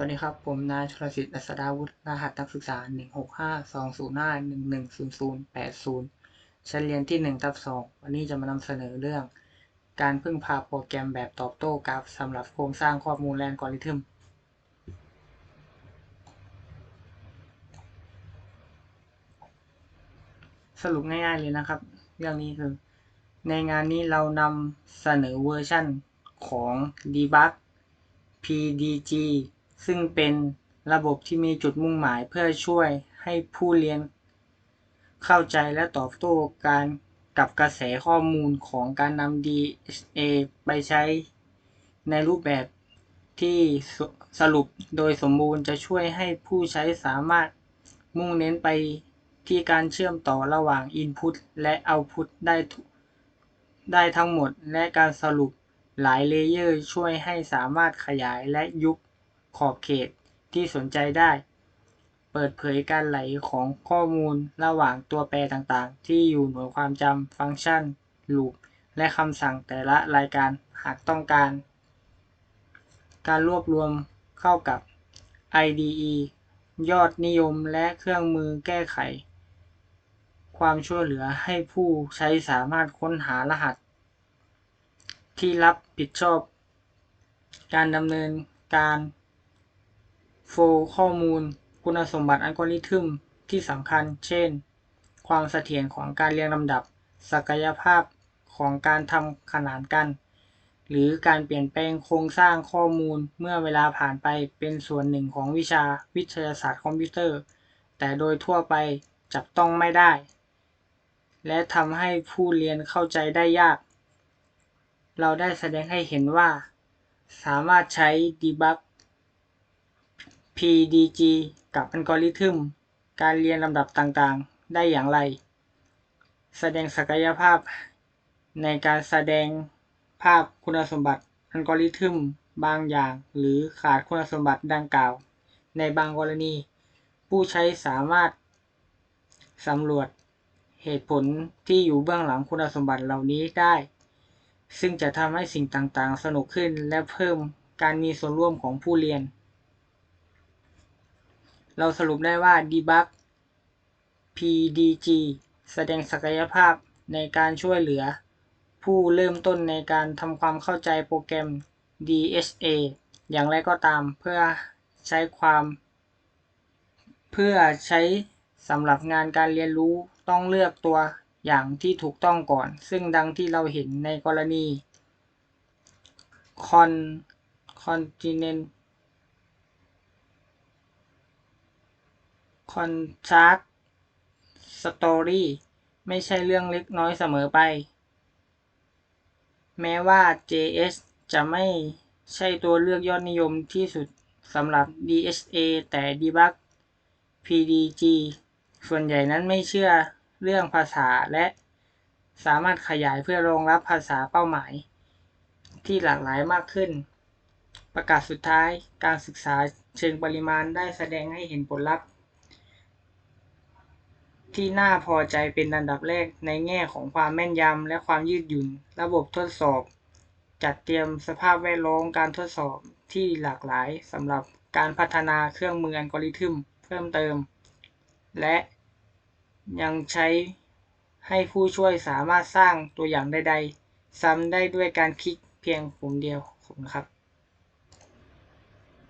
วัสดีครับ ผมนายชลสิทธิ์อัศดาวุฒิรหัสนักศึกษา 165-205-110080 ชั้นเรียนที่ 1 ทับ 2 วันนี้จะมานำเสนอเรื่อง การพึ่งพาโปรแกรมแบบตอบโต้กราฟสำหรับโครงสร้างข้อมูลและอัลกอริทึม สรุปง่ายๆเลยนะครับ เรื่องนี้คือ ในงานนี้เรานำเสนอเวอร์ชันของ Debug PDG ซึ่งเป็นระบบที่มีจุดมุ่งหมายเพื่อช่วยให้ผู้เรียนเข้าใจและตอบโต้การกับกระแสข้อมูลของการนำ DSA ไปใช้ในรูปแบบที่สรุปโดยสมบูรณ์จะช่วยให้ผู้ใช้สามารถมุ่งเน้นไปที่การเชื่อมต่อระหว่าง Input และ Output ได้ได้ทั้งหมด และการสรุปหลายเลเยอร์ช่วยให้สามารถขยายและยุบ ขอบเขตที่สนใจได้ เปิดเผยการไหลของข้อมูลระหว่างตัวแปรต่าง ๆ ที่อยู่หน่วยความจำ ฟังก์ชัน ลูป และคำสั่งแต่ละรายการหากต้องการ การรวบรวมเข้ากับ IDE ยอดนิยมและเครื่องมือแก้ไข ความช่วยเหลือให้ผู้ใช้สามารถค้นหารหัส ที่รับผิดชอบ การดำเนินการ โฟล์ข้อมูล คุณสมบัติอัลกอริทึมที่สำคัญ เช่น ความเสถียรของการเรียงลำดับ ศักยภาพของการทำขนานกัน หรือการเปลี่ยนแปลงโครงสร้างข้อมูลเมื่อเวลาผ่านไปเป็นส่วนหนึ่งของวิชาวิทยาศาสตร์คอมพิวเตอร์ แต่โดยทั่วไปจับต้องไม่ได้ และทำให้ผู้เรียนเข้าใจได้ยาก เราได้แสดงให้เห็นว่า สามารถใช้ Debug PDG กับอัลกอริทึม การเรียนลำดับต่างๆ ได้อย่างไร แสดงศักยภาพ ในการแสดงภาพคุณสมบัติอัลกอริทึมบางอย่าง หรือขาดคุณสมบัติดังกล่าว ในบางกรณี ผู้ใช้สามารถสำรวจเหตุผลที่อยู่เบื้องหลังคุณสมบัติเหล่านี้ได้ ซึ่งจะทำให้สิ่งต่างๆ สนุกขึ้นและเพิ่มการมีส่วนร่วมของผู้เรียน เราสรุปได้ว่า Debug PDG แสดงศักยภาพในการช่วยเหลือ ผู้เริ่มต้นในการทำความเข้าใจโปรแกรม DSA อย่างไรก็ตามเพื่อใช้ความ เพื่อใช้สำหรับงานการเรียนรู้ต้องเลือกตัวอย่างที่ถูกต้องก่อน ซึ่งดังที่เราเห็นในกรณี Con Continent Contrast Story ไม่ใช่เรื่องเล็กน้อยเสมอไป แม้ว่า JS จะไม่ใช่ตัวเลือกยอดนิยมที่สุดสำหรับ DSA แต่ Debug PDG ส่วนใหญ่นั้นไม่เชื่อเรื่องภาษาและสามารถขยายเพื่อรองรับภาษาเป้าหมาย ที่หลากหลายมากขึ้น ประกาศสุดท้ายการศึกษาเชิงปริมาณได้แสดงให้เห็นผลลัพธ์ ที่น่าพอใจเป็นอันดับแรกในแง่ของความแม่นยำและความยืดหยุ่น ระบบทดสอบ จัดเตรียมสภาพแวดล้อมการทดสอบที่หลากหลายสำหรับการพัฒนาเครื่องมืออัลกอริทึมเพิ่มเติม และยังใช้ให้ผู้ช่วยสามารถสร้างตัวอย่างใดๆ ซ้ำได้ด้วยการคลิกเพียงปุ่มเดียวขอบคุณครับ